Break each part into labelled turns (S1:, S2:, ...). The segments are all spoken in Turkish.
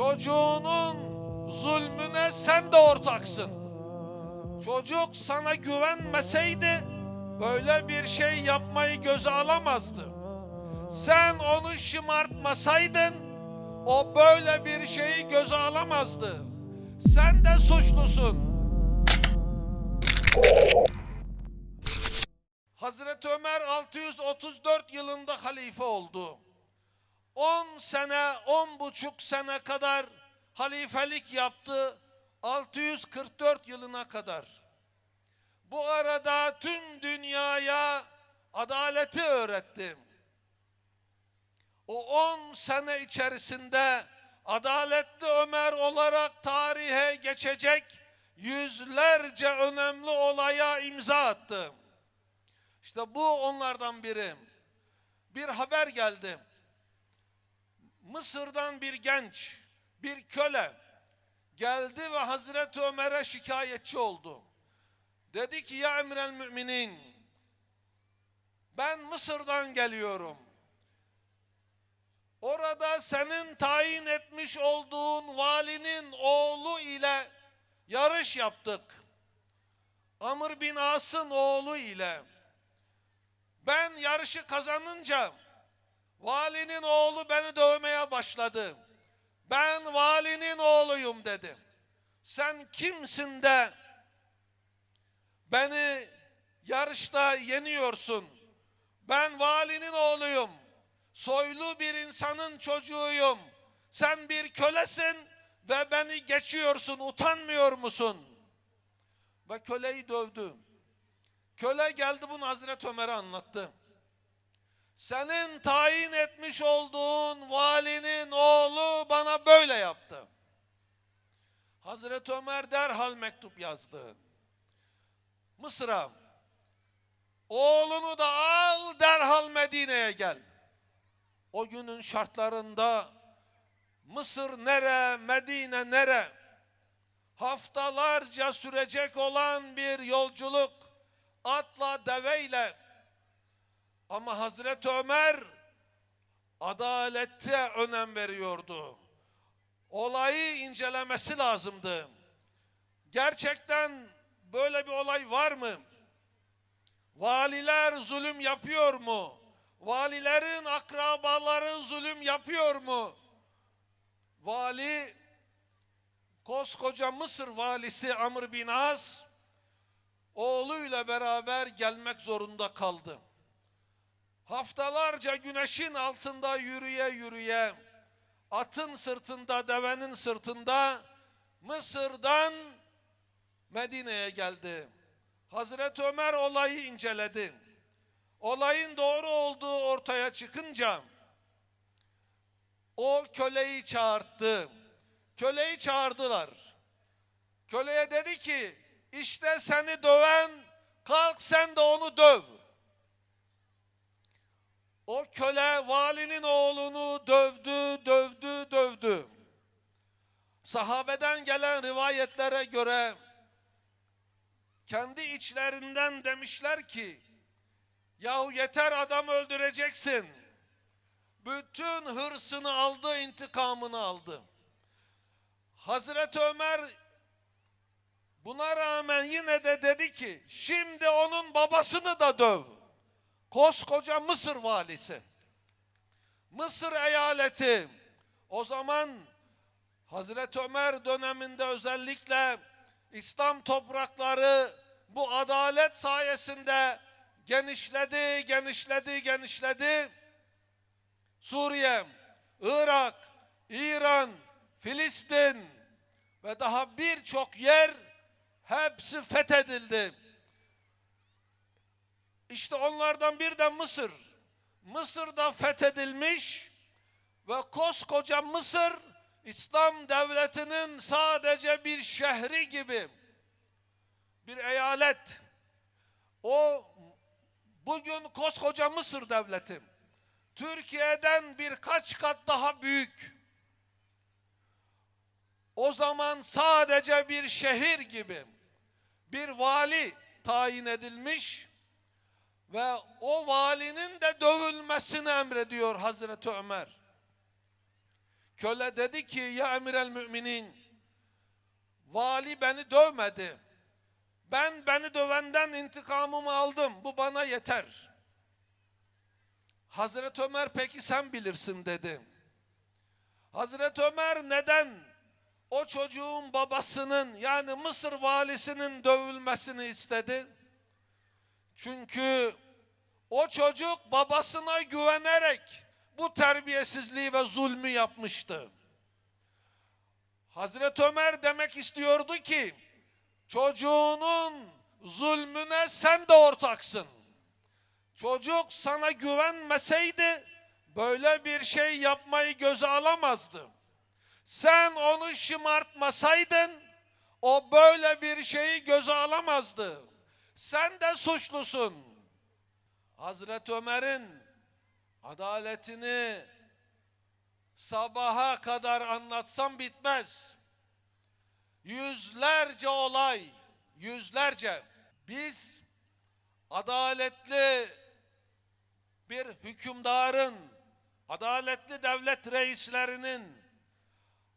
S1: Çocuğunun zulmüne sen de ortaksın. Çocuk sana güvenmeseydi böyle bir şey yapmayı göze alamazdı. Sen onu şımartmasaydın o böyle bir şeyi göze alamazdı. Sen de suçlusun. Hazreti Ömer 634 yılında halife oldu. 10 sene, 10 buçuk sene kadar halifelik yaptı. 644 yılına kadar. Bu arada tüm dünyaya adaleti öğretti. O 10 sene içerisinde adaletli Ömer olarak tarihe geçecek yüzlerce önemli olaya imza attı. İşte bu onlardan biri. Bir haber geldi. Mısır'dan bir genç, bir köle geldi ve Hazreti Ömer'e şikayetçi oldu. Dedi ki ya emrel müminin ben Mısır'dan geliyorum. Orada senin tayin etmiş olduğun valinin oğlu ile yarış yaptık. Amr bin As'ın oğlu ile. Ben yarışı kazanınca valinin oğlu beni dövmeye başladı. Ben valinin oğluyum dedi. Sen kimsin de beni yarışta yeniyorsun? Ben valinin oğluyum. Soylu bir insanın çocuğuyum. Sen bir kölesin ve beni geçiyorsun. Utanmıyor musun? Ve köleyi dövdü. Köle geldi bunu Hazreti Ömer'e anlattı. Senin tayin etmiş olduğun valinin oğlu bana böyle yaptı. Hazreti Ömer derhal mektup yazdı. Mısır'a oğlunu da al derhal Medine'ye gel. O günün şartlarında Mısır nere, Medine nere? Haftalarca sürecek olan bir yolculuk atla deveyle ama Hazreti Ömer adalette önem veriyordu. Olayı incelemesi lazımdı. Gerçekten böyle bir olay var mı? Valiler zulüm yapıyor mu? Valilerin akrabaları zulüm yapıyor mu? Vali koskoca Mısır valisi Amr bin As oğluyla beraber gelmek zorunda kaldı. Haftalarca güneşin altında yürüye yürüye atın sırtında, devenin sırtında Mısır'dan Medine'ye geldi. Hazreti Ömer olayı inceledi. Olayın doğru olduğu ortaya çıkınca o köleyi çağırdı. Köleyi çağırdılar. Köleye dedi ki işte seni döven kalk sen de onu döv. O köle valinin oğlunu dövdü, dövdü, dövdü. Sahabeden gelen rivayetlere göre kendi içlerinden demişler ki yahu yeter adam öldüreceksin. Bütün hırsını aldı, intikamını aldı. Hazreti Ömer buna rağmen yine de dedi ki şimdi onun babasını da döv. Koskoca Mısır valisi. Mısır eyaleti o zaman Hazreti Ömer döneminde özellikle İslam toprakları bu adalet sayesinde genişledi, genişledi, genişledi. Suriye, Irak, İran, Filistin ve daha birçok yer hepsi fethedildi. İşte onlardan bir de Mısır. Mısır da fethedilmiş ve koskoca Mısır İslam devletinin sadece bir şehri gibi bir eyalet. O bugün koskoca Mısır devleti Türkiye'den birkaç kat daha büyük. O zaman sadece bir şehir gibi bir vali tayin edilmiş ve o valinin de dövülmesini emrediyor Hazreti Ömer. Köle dedi ki ya emir müminin vali beni dövmedi. Ben beni dövenden intikamımı aldım. Bu bana yeter. Hazreti Ömer peki sen bilirsin dedi. Hazreti Ömer neden o çocuğun babasının yani Mısır valisinin dövülmesini istedi? Çünkü o çocuk babasına güvenerek bu terbiyesizliği ve zulmü yapmıştı. Hazreti Ömer demek istiyordu ki çocuğunun zulmüne sen de ortaksın. Çocuk sana güvenmeseydi böyle bir şey yapmayı göze alamazdı. Sen onu şımartmasaydın o böyle bir şeyi göze alamazdı. Sen de suçlusun. Hazreti Ömer'in adaletini sabaha kadar anlatsam bitmez. Yüzlerce olay, yüzlerce. Biz adaletli bir hükümdarın, adaletli devlet reislerinin,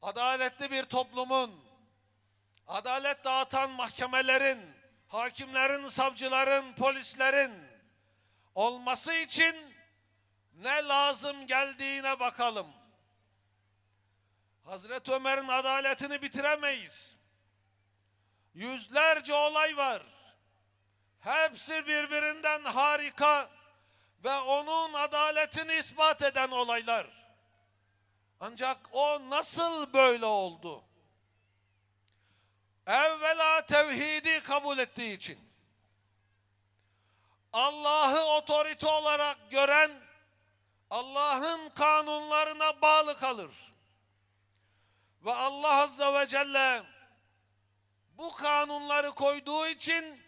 S1: adaletli bir toplumun, adalet dağıtan mahkemelerin, hakimlerin, savcıların, polislerin olması için ne lazım geldiğine bakalım. Hazreti Ömer'in adaletini bitiremeyiz. Yüzlerce olay var. Hepsi birbirinden harika ve onun adaletini ispat eden olaylar. Ancak o nasıl böyle oldu? Evvela tevhidi kabul ettiği için. Allah'ı otorite olarak gören Allah'ın kanunlarına bağlı kalır. Ve Allah Azze ve Celle bu kanunları koyduğu için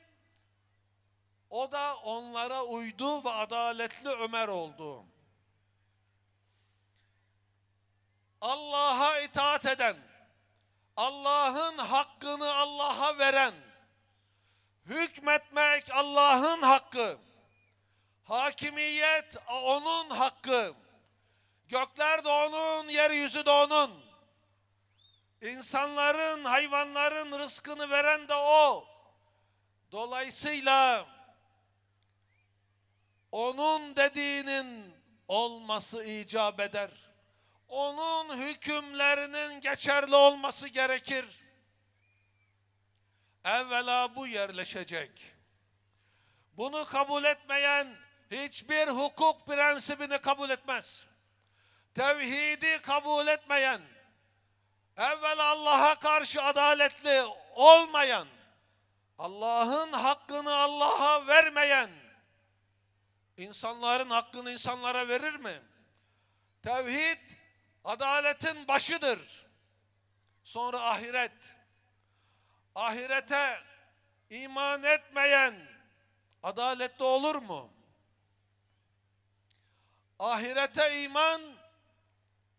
S1: o da onlara uydu ve adaletli Ömer oldu. Allah'a itaat eden, Allah'ın Allah'a veren, hükmetmek Allah'ın hakkı, hakimiyet onun hakkı, gökler de onun, yeryüzü de onun, insanların, hayvanların rızkını veren de o. Dolayısıyla onun dediğinin olması icap eder. Onun hükümlerinin geçerli olması gerekir. Evvela bu yerleşecek. Bunu kabul etmeyen hiçbir hukuk prensibini kabul etmez. Tevhidi kabul etmeyen, evvel Allah'a karşı adaletli olmayan, Allah'ın hakkını Allah'a vermeyen, insanların hakkını insanlara verir mi? Tevhid, adaletin başıdır. Sonra ahiret. Ahirete iman etmeyen adaletli olur mu? Ahirete iman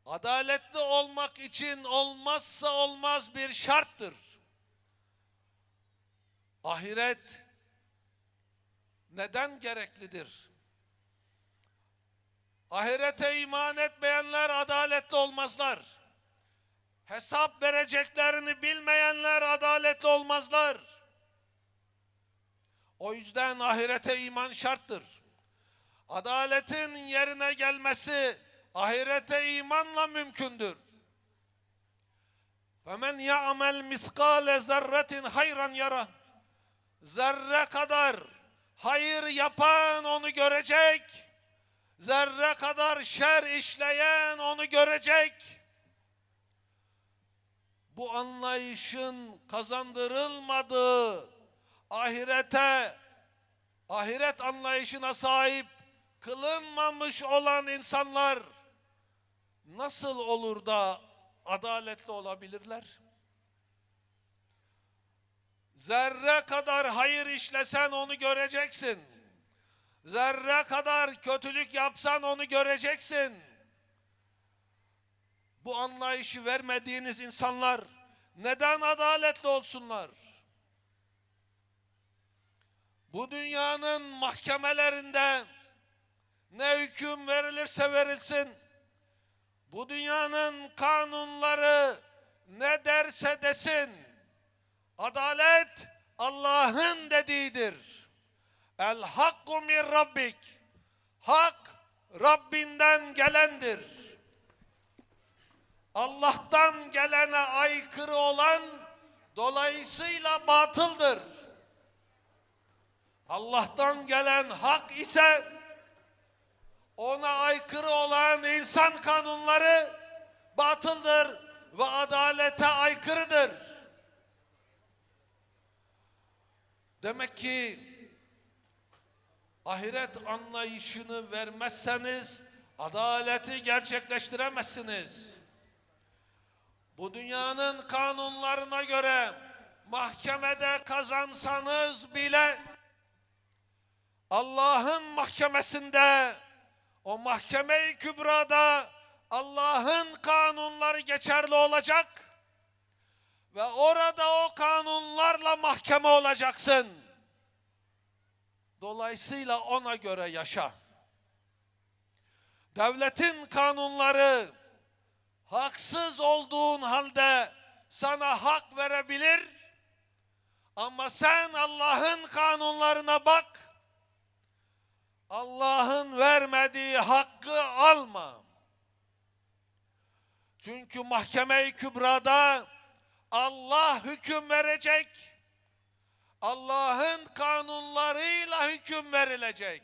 S1: adaletli olmak için olmazsa olmaz bir şarttır. Ahiret neden gereklidir? Ahirete iman etmeyenler adaletli olmazlar. Hesap vereceklerini bilmeyenler adaletli olmazlar. O yüzden ahirete iman şarttır. Adaletin yerine gelmesi ahirete imanla mümkündür. Femen ya'mel miskale zerretin hayran yara. Zerre kadar hayır yapan onu görecek. Zerre kadar şer işleyen onu görecek. Bu anlayışın kazandırılmadığı ahirete, ahiret anlayışına sahip kılınmamış olan insanlar nasıl olur da adaletli olabilirler? Zerre kadar hayır işlesen onu göreceksin. Zerre kadar kötülük yapsan onu göreceksin. Bu anlayışı vermediğiniz insanlar neden adaletli olsunlar? Bu dünyanın mahkemelerinde ne hüküm verilirse verilsin Bu dünyanın kanunları ne derse desin. Adalet Allah'ın dediğidir. El hakku min rabbik. Hak Rabbinden gelendir. Allah'tan gelene aykırı olan dolayısıyla batıldır. Allah'tan gelen hak ise ona aykırı olan insan kanunları batıldır ve adalete aykırıdır. Demek ki ahiret anlayışını vermezseniz adaleti gerçekleştiremezsiniz. Bu dünyanın kanunlarına göre mahkemede kazansanız bile Allah'ın mahkemesinde o mahkeme-i kübrada Allah'ın kanunları geçerli olacak ve orada o kanunlarla mahkeme olacaksın. Dolayısıyla ona göre yaşa. Devletin kanunları haksız olduğun halde sana hak verebilir ama sen Allah'ın kanunlarına bak. Allah'ın vermediği hakkı alma. Çünkü mahkeme-i kübrada Allah hüküm verecek. Allah'ın kanunlarıyla hüküm verilecek.